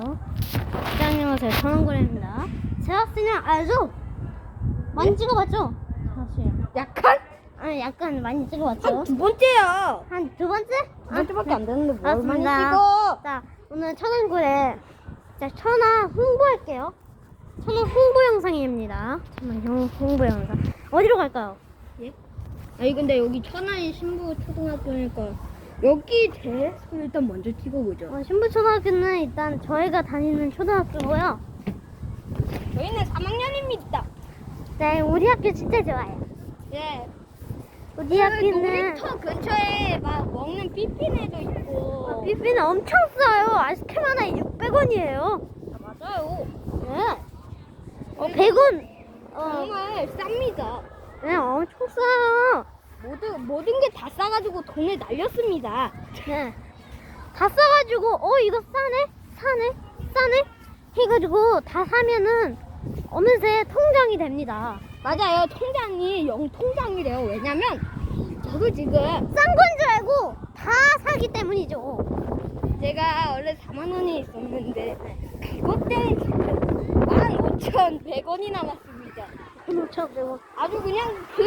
네, 안녕하세요. 전원고래입니다. 제학생은 알죠? 많이 찍어봤죠? 사실. 약간? 아니, 약간 많이 찍어봤죠? 한 두 번째야. 한 두 번째? 두 번째밖에 안 되는데 뭘 많이 알았습니다. 찍어? 자, 오늘 천원고래. 자, 천하 홍보할게요. 천하 홍보 영상입니다. 형- 홍보 영상. 어디로 갈까요? 아니 근데 여기 천안이 신부 초등학교니까 여기 대에서 일단 먼저 찍어보죠. 어, 신부초등학교는 일단 저희가 다니는 초등학교고요. 저희는 3학년입니다. 네, 우리 학교 진짜 좋아요. 예. 우리 그 학교는 놀이터 근처에 막 먹는 삐삐네도 있고. 어, 삐삐는 엄청 싸요. 아이스크림 하나에 600원이에요. 맞아요. 네. 어, 100원. 어, 정말 쌉니다. 네, 엄청 싸요. 모든 모든 게 다 싸가지고 돈을 날렸습니다. 네. 다 싸가지고, 어, 이거 싸네? 싸네? 싸네? 해가지고 다 사면은 어느새 통장이 됩니다. 맞아요. 통장이 영 통장이래요. 왜냐면 저도 지금 싼 건 줄 알고 다 사기 때문이죠. 제가 원래 4만 원이 있었는데 그것 때문에 지금 15,100원이 남았습니다. 그렇죠, 그리고 아주 그냥 그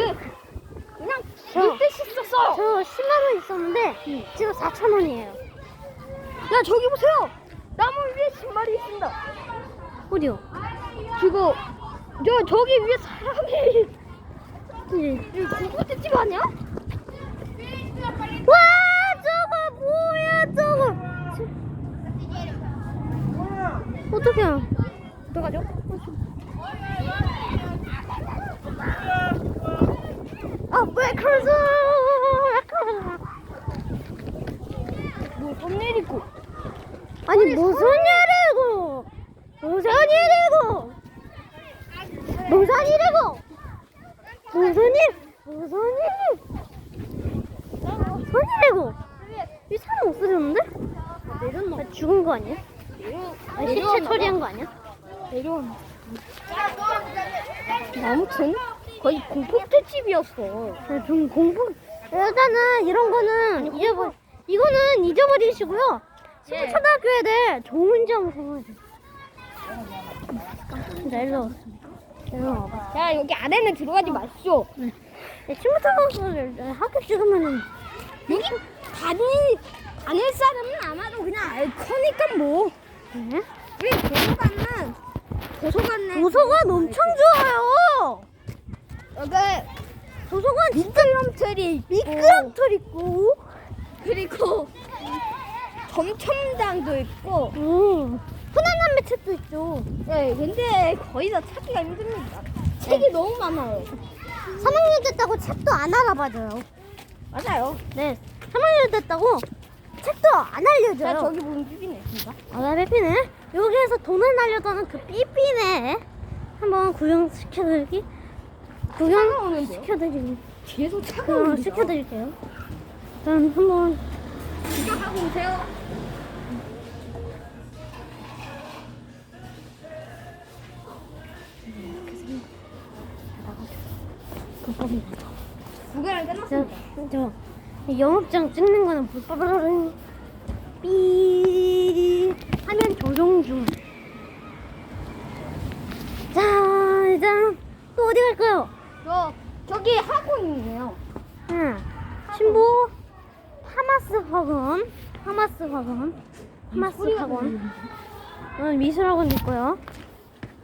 그냥 저- 듯이 썼어요. 저 10만원 있었는데 지금 4천원이에요. 야 저기 보세요. 나무 위에 신발이 있습니다. 어디요? 지금 저 저기 위에 사람이 네. 이거 공포집 아니야? 와 저거 뭐야 저거 어떻게 어떡하죠? 아왜 그러죠 뭐손 내리고. 아니 무슨 일이고? 무슨 일이고? 무슨 일이고? 무슨 일? 무슨 일 무슨 일이고? 이 사람 없어졌는데? 내렸나? 아, 죽은 거 아니야? 내려 아, 시체 처리한 거 아니야? 내려왔나? 아무튼 거의 공포집이었어. 네, 좀 공부 일단은 이런 거는 잊어버 이거는 잊어버리시고요. 예. 초등학교 애들 좋은 점. 일로 와봐. 자 여기 안에는 들어가지 마시오. 네, 친구 초등학교를 학교 찍으면은 여기 다니 다닐 사람은 아마도 그냥 알 거니까 뭐. 네? 우리 도서관은 도서관에 도서관 엄청 좋아요. 여기 도서관 미끄럼틀이 있고 미끄럼틀 있고. 그리고 점첨장도 있고. 음. 흔한 남매 책도 있죠. 네, 근데 거의 다 찾기가 힘듭니다. 책이 너무 많아요. 3학년 됐다고 책도 안 알아봐줘요. 맞아요. 네, 3학년 됐다고 책도 안 알려줘요. 자 저기 보면 삐삐네 진짜. 아, 나 삐삐네. 여기에서 돈을 날려다는 그 삐삐네. 한번 구경시켜드리기? 구경 오는데요? 시켜드리기. 뒤에서 차가 구경 오는데. 시켜드릴게요. 일단 한번 구경하고 오세요. 불법입니다. 저, 끝났습니다. 저 영업장 찍는 거는 불법으로 삐 하면 조종 중. 자, 일단 또 어디 갈까요? 저 저기 학원이네요. 응. 신부 하마스 학원, 하마스 학원, 하마스 학원. 어, 미술 학원도 있고요.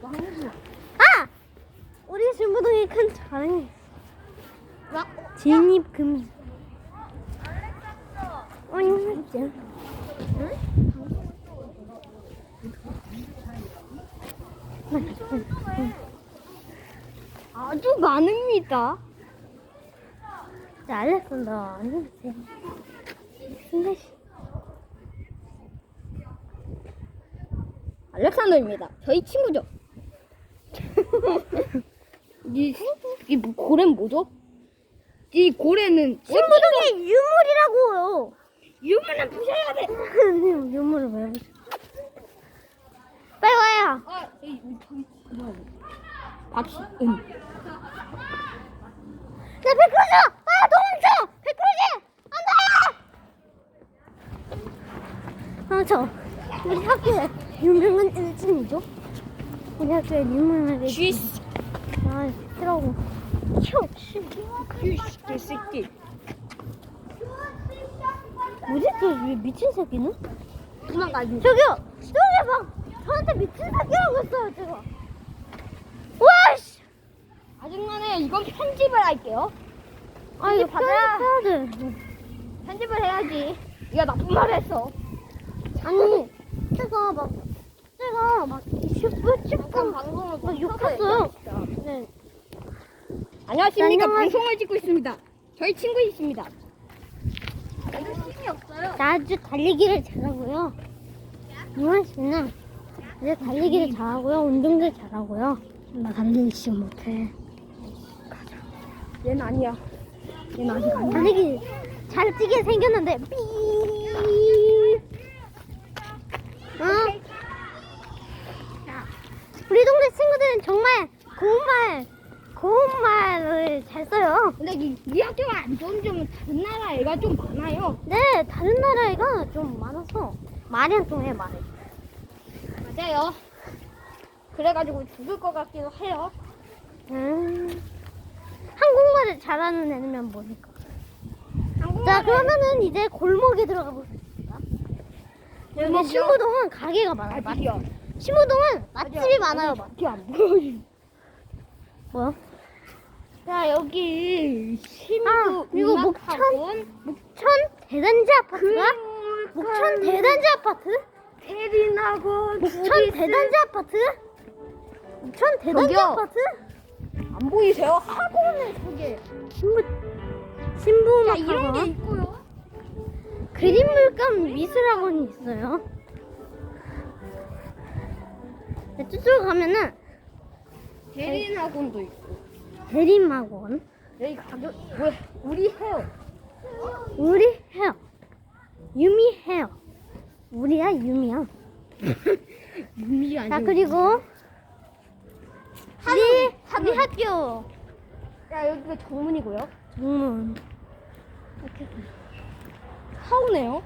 아! 우리 신부동에 큰 자랑이 있어. 나 진입 금지. 아니, 진짜. 아주 많습니다. 자, 알렉산더, 안녕하세요. 승대씨. 알렉산더입니다. 저희 친구죠. 이, 이 뭐- 고래는 뭐죠? 이 고래는 신부동에 유물이라고요. 유물은 부셔야 돼. 네, 유물을 왜 보세요? 빨리 와요. 아, 이 저기 박시은. 야, 백크루즈! 아, 도망쳐! 도망쳐. 우리 학교에 유명한 일진이죠. 우리 학교에 유명한 일진. 쥐스. 아, 싫어하고. 튀어, 씨. 쥐스. 개새끼. 뭐지, 저 위- 미친 새끼는? 도망가지. 저기요! 저기 막, 저한테 미친 새끼라고 했어요, 제가. 와, 씨! 아줌마는 이건 편집을 할게요. 아, 이거 받아야- 돼. 편집을 해야지. 네가 나쁜 말 했어. 아니, 제가 막, 제가 막, 슈퍼, 방송을 막 욕했어요. 네. 안녕하십니까. 안녕하- 방송을 찍고 있습니다. 저희 친구 있습니다. 힘이 없어요. 나 아주 달리기를 잘하고요. 이만 씨는 아주 달리기를 잘하고요. 운동도 잘하고요. 나 달리기 지금 못해. 얘는 아니야. 얘는 아직 아니야. 달리기 잘 뛰게 생겼는데 삐. 어? 우리 동네 친구들은 정말 고운 말, 고운 말을 잘 써요. 근데 이, 이 학교가 안 좋은 점은 다른 나라 애가 좀 많아요. 네, 다른 나라 애가 좀 많아서 말이 안 통해 말이. 맞아요. 그래가지고 죽을 것 같기도 해요. 음, 한국말을 잘하는 애면 뭐니까. 자, 그러면은 이제 골목에 들어가 보겠습니다. 여기? 신부동은 가게가 많아요. 맛- 맞지요. 신부동은 맛집이 많아요. 맛. 맛이 안 보여. 뭐야? 자 여기 신부 아, 그리고 목천? 목천 대단지 아파트가? 목천 대단지 아파트? 대리나고 목천 대단지 아파트? 목천 대단지 저기요. 아파트? 안 보이세요? 학원에 저게. 신부 신부 자 음악 이런 게 있고요. 그림 물감 미술 학원이 있어요. 네, 쭉 가면은 대리나곤도 있고. 대림 학원, 여기 가격 왜 우리 헤어. 우리 헤어, 유미 헤어, 우리야 유미야. 유미 아니. 자 그리고 우리 우리 학교 야 여기가 정문이고요. 정문 하우네요.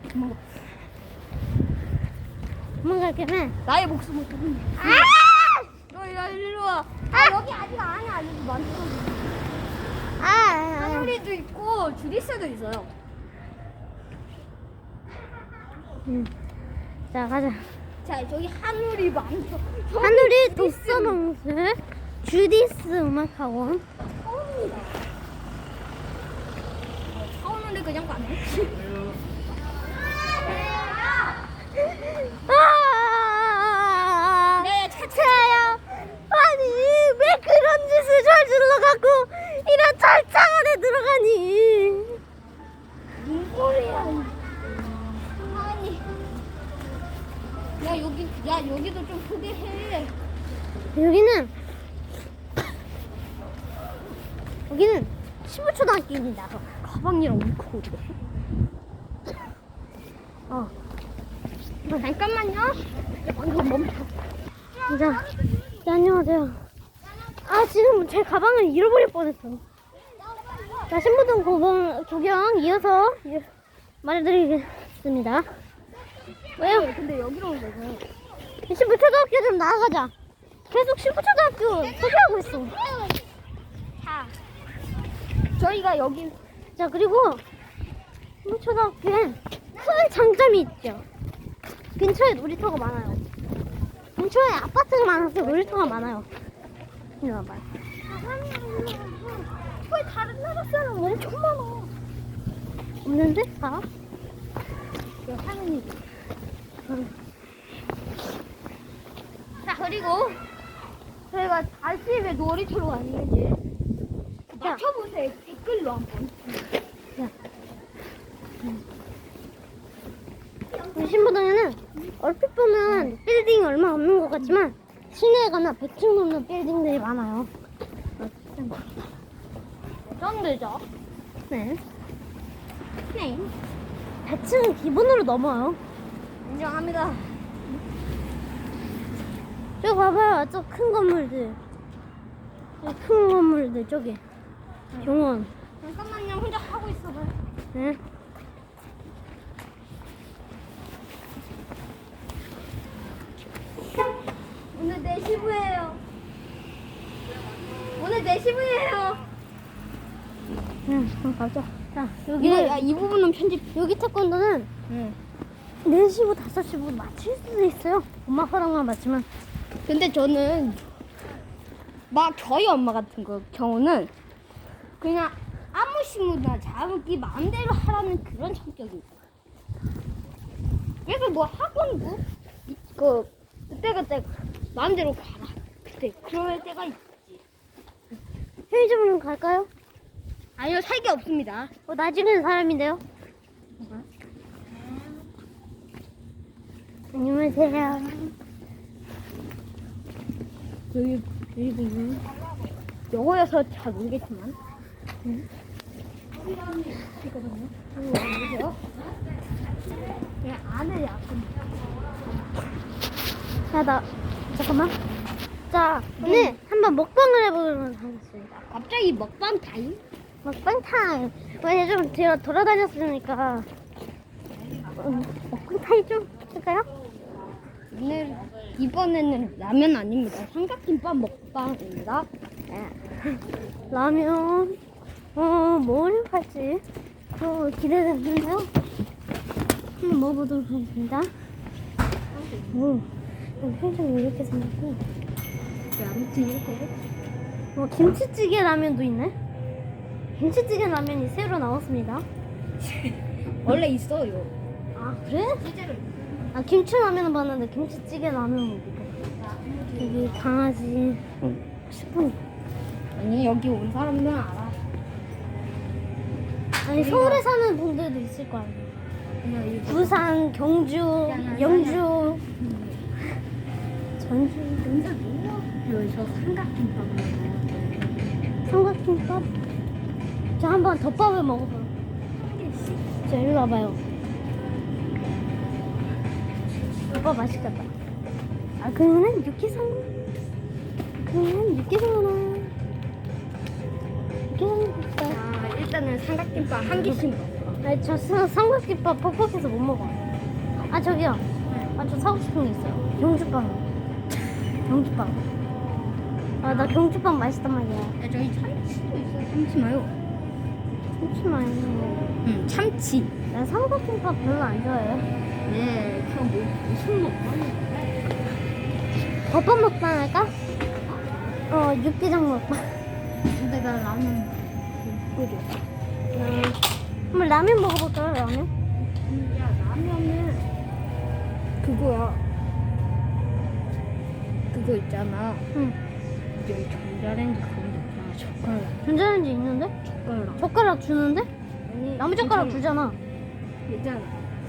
뭐, 도망갈 겸에 나의 목숨을 두고. 아! 너 이리 와. 아 여기 아직 아니야 아직 많죠. 아, 아, 하늘이도 있고 주리스도 있어요. 음. 자 가자. 자 저기 하늘이 많죠. 하늘이 도서방스 주디스 음악학원 처음이다. 처음인데 그냥 가네. 아, 차요. 아니 왜 그런 짓을 저질러 갖고 이런 철창 안에 들어가니? 눈꼬리야. 아니. 야 여기 야 여기도 좀 소개해. 여기는 여기는 신부초등학교입니다. 가방이랑 울고 그래. 어, 잠깐만요. 야, 방금 멈춰. 자, 네, 안녕하세요. 아 지금 제 가방을 잃어버릴 뻔했어. 자, 신부동 고방 구경 이어서 이- 말해드리겠습니다. 왜요? 근데 여기로 온 거죠. 신부 초등학교 좀 나아가자. 계속 신부 초등학교 소개하고 있어. 자, 저희가 여기 자 그리고 신부 초등학교엔 큰 장점이 있죠. 근처에 놀이터가 많아요. 근처에 아파트가 많아서 놀이터가 많아요. 이리 와봐요. 왜 다른 나라 사람 엄청 많아. 없는데? 다? 그 하느니. 응. 자 그리고 저희가 다시 왜 놀이터로 왔는지 자. 맞춰보세요 댓글로 한번. 우리 신부동에는 얼핏 보면 빌딩이 얼마 없는 것 같지만 시내에 가나 100층 넘는 빌딩들이 많아요. 쩐대죠? 네. 네. 100층은 기본으로 넘어요. 인정합니다. 저기 봐봐요. 저 큰 건물들. 저큰 건물들 저기. 병원. 잠깐만요 혼자 하고 있어봐요. 네. 시부예요. 오늘 내 시부예요. 응, 그럼 가자. 자, 여기 여기, 야, 이 부분은 편집. 여기 태권도는 응. 4시고 5시고 맞출 수도 있어요. 엄마 허락만 맞추면. 근데 저는 막 저희 엄마 같은 거 경우는 그냥 아무 식물이나 자기 마음대로 하라는 그런 성격이 있어요. 그래서 뭐 학원도 그 그때 그때 마음대로 가라. 그때 그럴 때가 있지. 편의점으로 갈까요? 아니요 살 게 없습니다. 어, 나중에 사람인데요. 안녕하세요. 여기 여기 보면 영어여서 잘 모르겠지만. 이거든요. 이거 보세요. 그냥 안에 약간 자, 나, 잠깐만. 자, 오늘 한번 먹방을 해보도록 하겠습니다. 갑자기 먹방 타임? 먹방 타임. 왜 요즘 제가 돌아다녔으니까. 음, 먹방 타임 좀 할까요? 오늘 이번에는 라면 아닙니다. 삼각김밥 먹방입니다. 네. 라면, 어, 뭘 할지. 어, 기대되는데요? 한번 먹어보도록 하겠습니다. 오, 편의점이 이렇게 생겼고. 네, 아무튼 이렇게 어, 김치찌개 라면도 있네? 김치찌개 라면이 새로 나왔습니다. 원래 있어요. 아, 그래? 실제로 아, 김치 라면은 봤는데 김치찌개 라면은 못 봤어. 여기 강아지. 스푼. 아니 여기 온 사람들은 알아. 아니, 서울에 사는 분들도 있을 거 아니야. 그냥 이 부산, 경주, 영주, 전주, 여기서 삼각김밥 먹어요. 삼각김밥. 저 한번 덮밥을 먹어봐요. 저 일로 와봐요. 덮밥 맛있겠다. 아, 그러면은 육개장. 그러면 육개장 하나. 육개장. 자 일단은 삼각김밥 한 개씩 먹어. 아니, 저 사- 삼각김밥 퍽퍽해서 못 먹어. 아, 저기요. 아, 저 사고 싶은 게 있어요. 경주빵. 경주빵. 아, 나 경주빵 맛있단 말이야. 야, 저기 참치도 있어요. 참치 마요. 잠시만요. 응 참치. 난 삼각김밥 별로 안 좋아해. 네 그럼 뭐 무슨 먹방인데? 덮밥 먹방 할까? 어, 육개장 먹방. 근데 나 라면 못 끓여. 음, 한번 라면 먹어볼까요, 라면? 야 라면은 그거야. 그거 있잖아. 응. 여기 전자레인지 그런 거 있잖아. 젓가락. 전자레인지 있는데? 젓가락. 젓가락 주는데? 아니 나무 젓가락 주잖아. 있잖아.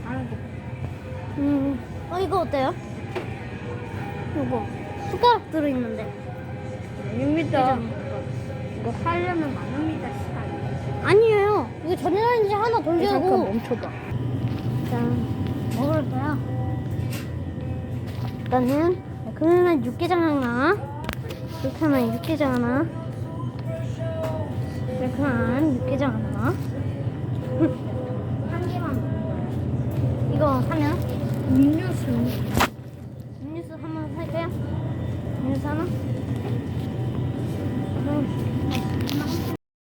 다른 거. 음, 어, 이거 어때요? 이거. 숟가락 들어 있는데. 아닙니다. 이거 하려면 많습니다 시간이. 아니에요. 이거 전자레인지 하나 잠깐 돌리고. 멈춰봐. 자, 먹을 거야. 일단은, 그러면 난 육개장 하나. 이렇게 하나 육개장 하나. 네, 이렇게 육개장 하나. 한 개만. 이거 하면? 음료수.